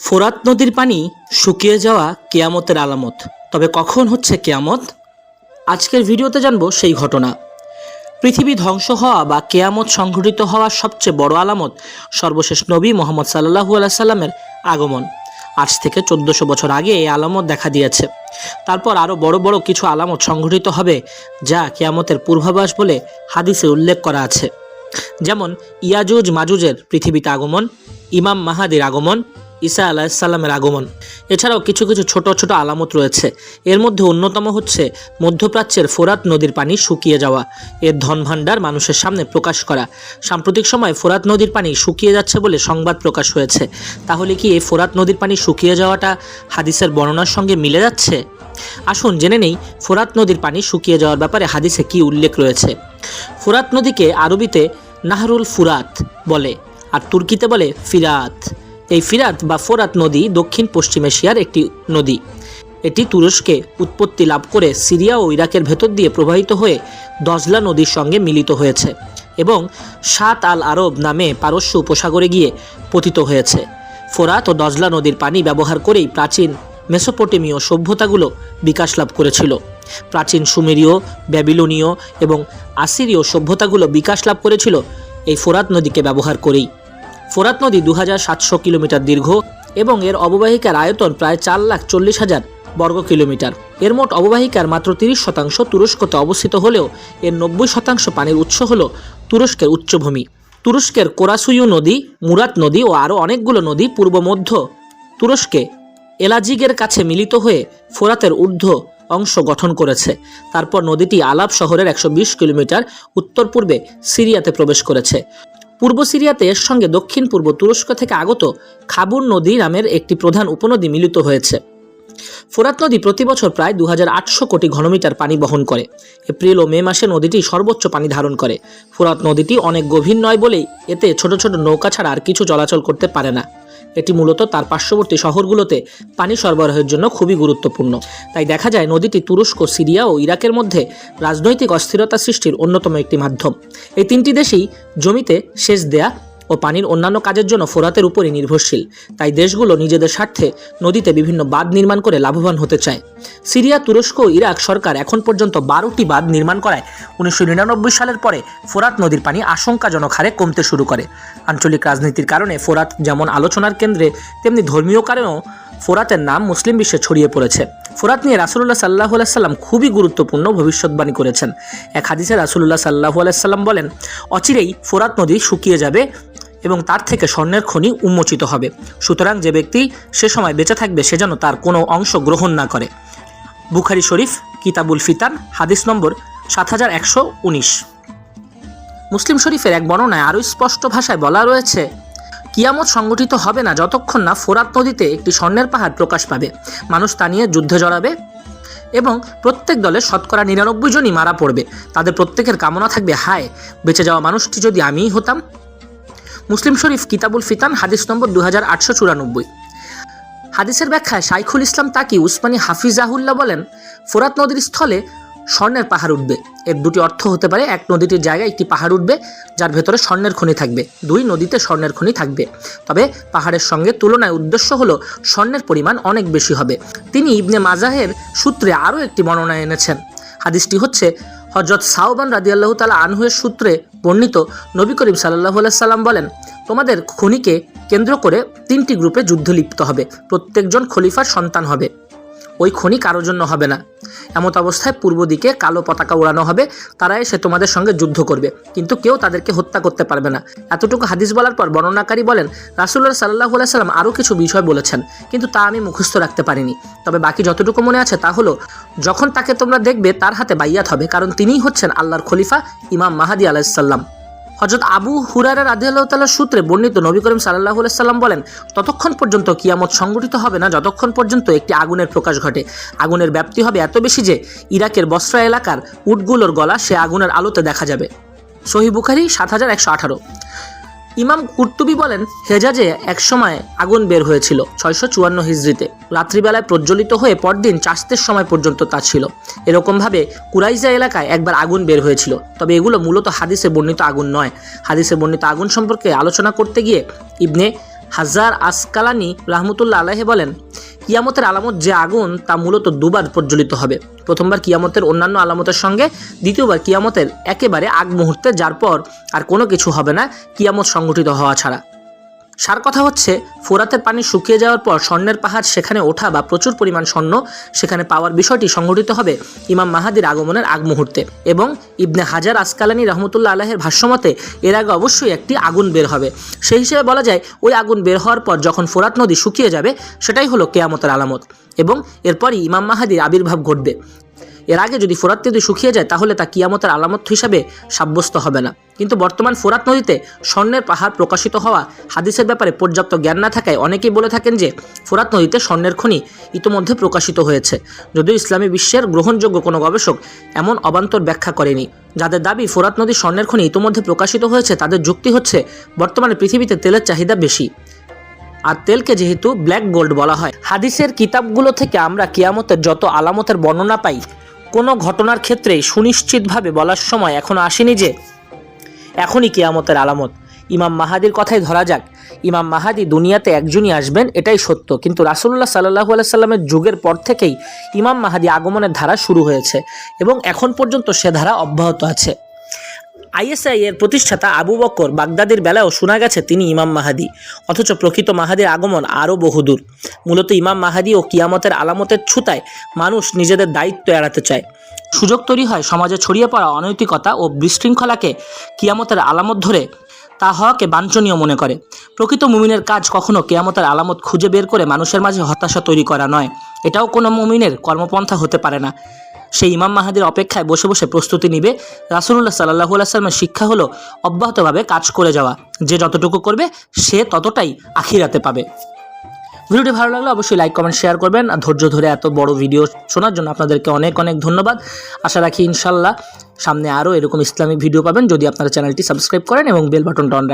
ফোরাত নদীর পানি শুকিয়ে যাওয়া কেয়ামতের আলামত। তবে কখন হচ্ছে কেয়ামত? আজকের ভিডিওতে জানব সেই ঘটনা। পৃথিবী ধ্বংস হওয়া বা কেয়ামত সংঘটিত হওয়ার সবচেয়ে বড় আলামত সর্বশেষ নবী মোহাম্মদ সাল্লাহু সাল্লামের আগমন। আজ থেকে চোদ্দশো বছর আগে এই আলামত দেখা দিয়েছে। তারপর আরও বড় বড় কিছু আলামত সংঘটিত হবে যা কেয়ামতের পূর্বাভাস বলে হাদিসে উল্লেখ করা আছে। যেমন ইয়াজুজ মাজুজের পৃথিবীতে আগমন, ইমাম মাহাদির আগমন ঈসা আলাহিসাল্লামের আগমন। এছাড়াও কিছু কিছু ছোট ছোট আলামত রয়েছে। এর মধ্যে অন্যতম হচ্ছে মধ্যপ্রাচ্যের ফোরাত নদীর পানি শুকিয়ে যাওয়া। এর ধনভাণ্ডার মানুষের সামনে প্রকাশ করা। সাম্প্রতিক সময় ফোরাত নদীর পানি শুকিয়ে যাচ্ছে বলে সংবাদ প্রকাশ হয়েছে। তাহলে কি এই ফোরাত নদীর পানি শুকিয়ে যাওয়াটা হাদিসের বর্ণনার সঙ্গে মিলে যাচ্ছে? আসুন জেনে নেই ফোরাত নদীর পানি শুকিয়ে যাওয়ার ব্যাপারে হাদিসে কি উল্লেখ রয়েছে। ফোরাত নদীকে আরবিতে নাহরুল ফুরাত বলে, আর তুর্কিতে বলে ফিরাত। এই ফিরাত বা ফোরাত নদী দক্ষিণ পশ্চিম এশিয়ার একটি নদী। এটি তুরস্কে উৎপত্তি লাভ করে সিরিয়া ও ইরাকের ভেতর দিয়ে প্রবাহিত হয়ে দজলা নদীর সঙ্গে মিলিত হয়েছে এবং সাত আল আরব নামে পারস্য উপসাগরে গিয়ে পতিত হয়েছে। ফোরাত ও দজলা নদীর পানি ব্যবহার করেই প্রাচীন মেসোপটেমীয় সভ্যতাগুলো বিকাশ লাভ করেছিল। প্রাচীন সুমেরীয়, ব্যাবিলনীয় এবং আসিরীয় সভ্যতাগুলো বিকাশ লাভ করেছিল এই ফোরাত নদীকে ব্যবহার করেই। ফোরাত নদী দু কিলোমিটার দীর্ঘ এবং এর অববাহিকার আয়তন প্রায় চার লাখ চল্লিশ হাজার বর্গ কিলোমিটার এর মোট অববাহিকার মাত্র তিরিশ শতাংশ তুরস্কতে অবস্থিত হলেও এর নব্বই শতাংশ পানির উৎস হল তুরস্কের উচ্চভূমি। তুরস্কের কোরাসুয়ু নদী মুরাত নদী ও আরও অনেকগুলো নদী পূর্ব মধ্য তুরস্কে এলাজিগের কাছে মিলিত হয়ে ফোরাতের ঊর্ধ্ব অংশ গঠন করেছে। তারপর নদীটি আলাপ শহরের একশো বিশ কিলোমিটার উত্তর পূর্বে সিরিয়াতে প্রবেশ করেছে। পূর্ব সিরিয়াতে এর সঙ্গে দক্ষিণ পূর্ব তুরস্ক থেকে আগত খাবুর নদী নামের একটি প্রধান উপনদী মিলিত হয়েছে। ফোরাত নদী প্রতি বছর প্রায় দু হাজার আটশো কোটি ঘনমিটার পানি বহন করে। এপ্রিল ও মে মাসে নদীটি সর্বোচ্চ পানি ধারণ করে। ফোরাত নদীটি অনেক গভীর নয় বলেই এতে ছোট ছোট নৌকা ছাড়া আর কিছু চলাচল করতে পারে না। এটি মূলত তার পার্শ্ববর্তী শহরগুলোতে পানি সরবরাহের জন্য খুবই গুরুত্বপূর্ণ। তাই দেখা যায় নদীটি তুরস্ক, সিরিয়া ও ইরাকের মধ্যে রাজনৈতিক অস্থিরতা সৃষ্টির অন্যতম একটি মাধ্যম। এই তিনটি দেশেই জমিতে সেচ দেয়া ও পানির অন্যান্য কাজের জন্য ফোরাতের উপরই নির্ভরশীল। তাই দেশগুলো নিজেদের স্বার্থে নদীতে বিভিন্ন বাঁধ নির্মাণ করে লাভবান হতে চায়। সিরিয়া, তুরস্ক ও ইরাক সরকার এখন পর্যন্ত বারোটি বাঁধ নির্মাণ করায়। উনিশশো নিরানব্বই সালের পরে ফোরাত নদীর পানি আশঙ্কাজনক হারে কমতে শুরু করে। আঞ্চলিক রাজনীতির কারণে ফোরাত যেমন আলোচনার কেন্দ্রে, তেমনি ধর্মীয় কারণেও ফোরাতের নাম মুসলিম বিশ্বে ছড়িয়ে পড়েছে। ফোরাত নিয়ে রাসুল্লাহ সাল্লাহ সাল্লাম খুবই গুরুত্বপূর্ণ ভবিষ্যৎবাণী করেছেন। এক হাদিসে রাসুল্লাহ সাল্লাহ সাল্লাম বলেন, অচিরেই ফোরাত নদী শুকিয়ে যাবে এবং তার থেকে স্বর্ণের খনি উন্মোচিত হবে। সুতরাং যে ব্যক্তি সে সময় বেঁচে থাকবে, সে যেন তার কোনো অংশ গ্রহণ না করে। বুখারি শরীফ, কিতাবুল ফিতান, হাদিস নম্বর সাত হাজার একশো উনিশ। মুসলিম শরীফের এক বর্ণনায় আরও স্পষ্ট ভাষায় বলা রয়েছে, কিয়ামত সংগঠিত হবে না যতক্ষণ না ফোরাত নদীতে একটি স্বর্ণের পাহাড় প্রকাশ পাবে। মানুষ তা নিয়ে যুদ্ধে জড়াবে এবং প্রত্যেক দলের শতকরা নিরানব্বই জনই মারা পড়বে। তাদের প্রত্যেকের কামনা থাকবে, হায়, বেঁচে যাওয়া মানুষটি যদি আমিই হতাম মুসলিম শরীফ কিতাবুল ফিতান, হাদিস নম্বর দু হাজার আটশো চুরানব্বই। হাদিসের ব্যাখ্যায় শাইখুল ইসলাম তাকি উসমানী হাফিজাহুল্লাহ বলেন, ফোরাত নদীর স্থলে স্বর্ণের পাহাড় উঠবে। এর দুটি অর্থ হতে পারে, এক নদীটির জায়গায় একটি পাহাড় উঠবে, যার ভেতরে স্বর্ণের খনি থাকবে। দুই নদীতে স্বর্ণের খনি থাকবে। তবে পাহাড়ের সঙ্গে তুলনায় উদ্দেশ্য হলো, স্বর্ণের পরিমাণ অনেক বেশি হবে। তিনি ইবনে মাজাহের সূত্রে আরও একটি বর্ণনা এনেছেন। হাদিসটি হচ্ছে হজরত সাউবান রাদিয়াল্লাহু তালা আনহুয়ের সূত্রে বর্ণিত নবী করিম সাল্লাহ সাল্লাম বলেন, তোমাদের খনিকে কেন্দ্র করে তিনটি গ্রুপে যুদ্ধ লিপ্ত হবে। প্রত্যেকজন খলিফার সন্তান হবে। ওই খনি কারোর জন্য হবে না। এমত অবস্থায় পূর্ব দিকে কালো পতাকা উড়ানো হবে, তারা এসে তোমাদের সঙ্গে যুদ্ধ করবে, কিন্তু কেউ তাদেরকে হত্যা করতে পারবে না। এতটুকু হাদিস বলার পর বর্ণনাকারী বলেন রাসুল্লাহ সাল্লাহ সাল্লাম আরও কিছু বিষয় বলেছেন, কিন্তু তা আমি মুখস্থ রাখতে পারিনি। তবে বাকি যতটুকু মনে আছে তা হলো, যখন তাকে তোমরা দেখবে তার হাতে বাইয়াত হবে, কারণ তিনিই হচ্ছেন আল্লাহর খলিফা ইমাম মাহাদি আলাহিসাল্লাম হজরত আবু হুরারা রাদিয়াল্লাহ তাল্লাহ সূত্রে বর্ণিত নবী করিম সাল্লাহ সাল্লাম বলেন, ততক্ষণ পর্যন্ত কিয়ামত সংগঠিত হবে না, যতক্ষণ পর্যন্ত একটি আগুনের প্রকাশ ঘটে। আগুনের ব্যাপ্তি হবে এত বেশি যে ইরাকের বস্ত্রা এলাকার উটগুলোর গলা সে আগুনের আলোতে দেখা যাবে। সহি বুখারি সাত হাজার একশো আঠারো। ইমাম কুর্তুবি বলেন, হেজাজে একসময় আগুন বের হয়েছিল, ছয়শো চুয়ান্ন হিজড়িতে। রাত্রিবেলায় প্রজ্বলিত হয়ে পরদিন চাষতের সময় পর্যন্ত তা ছিল। এরকমভাবে কুরাইজা এলাকায় একবার আগুন বের হয়েছিল। তবে এগুলো মূলত হাদিসে বর্ণিত আগুন নয়। হাদিসে বর্ণিত আগুন সম্পর্কে আলোচনা করতে গিয়ে ইবনে হাজার আসকালানি রাহমতুল্লাহ আলাহে বলেন কিয়ামতের আলামত যে আগুন তা মূলত দুবার প্রজ্বলিত হবে। প্রথমবার কিয়ামতের অন্যান্য আলামতের সঙ্গে, দ্বিতীয়বার কিয়ামতের একেবারে আগ মুহূর্তে যার পর আর কোনো কিছু হবে না, কিয়ামত সংগঠিত হওয়া ছাড়া। সার কথা হচ্ছে, ফোরাতের পানি শুকিয়ে যাওয়ার পর স্বর্ণের পাহাড় সেখানে ওঠা বা প্রচুর পরিমাণ স্বর্ণ সেখানে পাওয়ার বিষয়টি সংঘটিত হবে ইমাম মাহাদির আগমনের আগ মুহূর্তে। এবং ইবনে হাজার আসকালানি রহমতুল্লাহ আলাহের ভাষ্যমতে, এর আগে অবশ্যই একটি আগুন বের হবে। সেই হিসেবে বলা যায়, ওই আগুন বের হওয়ার পর যখন ফোরাত নদী শুকিয়ে যাবে, সেটাই হলো কেয়ামতের আলামত। এবং এরপরই ইমাম মাহাদির আবির্ভাব ঘটবে। এর আগে যদি ফোরাত নদী শুকিয়ে যায়, তাহলে তা কিয়ামতের আলামত হিসাবে সাব্যস্ত হবে না। কিন্তু বর্তমান ফোরাত নদীতে স্বর্ণের পাহাড় প্রকাশিত হওয়া হাদিসের ব্যাপারে পর্যাপ্ত জ্ঞান না থাকায় অনেকেই বলে থাকেন যে, ফোরাত নদীতে স্বর্ণের খনি ইতোমধ্যে প্রকাশিত হয়েছে। যদিও ইসলামী বিশ্বের গ্রহণযোগ্য কোনো গবেষক এমন অবান্তর ব্যাখ্যা করেনি। যাদের দাবি ফোরাত নদীর স্বর্ণের খনি ইতোমধ্যে প্রকাশিত হয়েছে, তাদের যুক্তি হচ্ছে, বর্তমানে পৃথিবীতে তেলের চাহিদা বেশি। আর তেলকে যেহেতু ব্ল্যাক গোল্ড বলা হয়। হাদিসের কিতাবগুলো থেকে আমরা কিয়ামতের যত আলামতের বর্ণনা পাই কোনো ঘটনার ক্ষেত্রেই সুনিশ্চিতভাবে বলার সময় এখনও আসেনি যে, এখনই কেয়ামতের আলামত। ইমাম মাহাদির কথাই ধরা যাক। ইমাম মাহাদি দুনিয়াতে একজনই আসবেন, এটাই সত্য। কিন্তু রাসুল্লাহ সাল্লাহু আলাইসাল্লামের যুগের পর থেকেই ইমাম মাহাদি আগমনের ধারা শুরু হয়েছে এবং এখন পর্যন্ত সে ধারা অব্যাহত আছে। আইএসআই এর প্রতিষ্ঠাতা আবু বক্কর বাগদাদির বেলায়ও শোনা গেছে তিনি ইমাম মাহাদি। অথচ প্রকৃত মাহাদির আগমন আরও বহুদূর। মূলত ইমাম মাহাদি ও কিয়ামতের আলামতের ছুতায় মানুষ নিজেদের দায়িত্ব এড়াতে চায়। সুযোগ তৈরি হয় সমাজে ছড়িয়ে পড়া অনৈতিকতা ও বিশৃঙ্খলাকে কিয়ামতের আলামত ধরে তা হওয়াকে বাঞ্ছনীয় মনে করে। প্রকৃত মুমিনের কাজ কখনো কেয়ামতের আলামত খুঁজে বের করে মানুষের মাঝে হতাশা তৈরি করা নয়। এটাও কোনো মুমিনের কর্মপন্থা হতে পারে না। সেই ইমাম মাহাদির অপেক্ষায় বসে বসে প্রস্তুতি নিবে। রাসুল্লাহ সাল্লাহু আলাইসাল্লামের শিক্ষা হলো অব্যাহতভাবে কাজ করে যাওয়া। যে যতটুকু করবে, সে ততটাই আখিরাতে পাবে। ভিডিওটি ভালো লাগলে অবশ্যই লাইক কমেন্ট শেয়ার করবেন। আর ধৈর্য ধরে এত বড় ভিডিও শোনার জন্য আপনাদেরকে অনেক অনেক ধন্যবাদ। আশা রাখি ইনশাল্লাহ সামনে আরও এরকম ইসলামিক ভিডিও পাবেন। যদি আপনারা চ্যানেলটি সাবস্ক্রাইব করেন এবং বেল বাটনটা অন